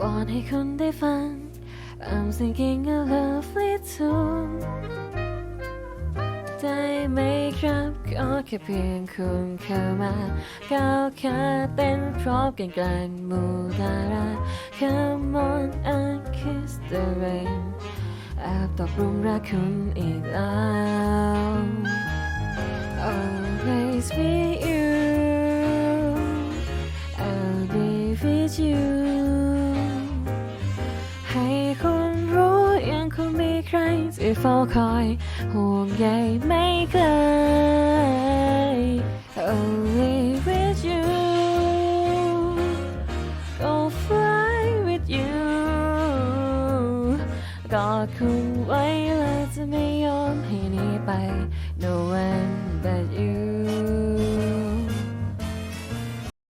วอนให้คุณได้ฟัง I'm singing a lovely tune ได้ไหมครับก็แค่เพียงคุณเข้ามาก้าวขาเต้นพร้อมกันกลางหมู่ดารา Come on and kiss the rain แอบตกหลุมรักคุณอีกแล้ว Always with you I'll be with you ใครที่เฝ้าคอยห่วงใยไม่ไกล Only with you Go fly with you กอดคุณไว้และจะไม่ยอมให้หนีไป No end but you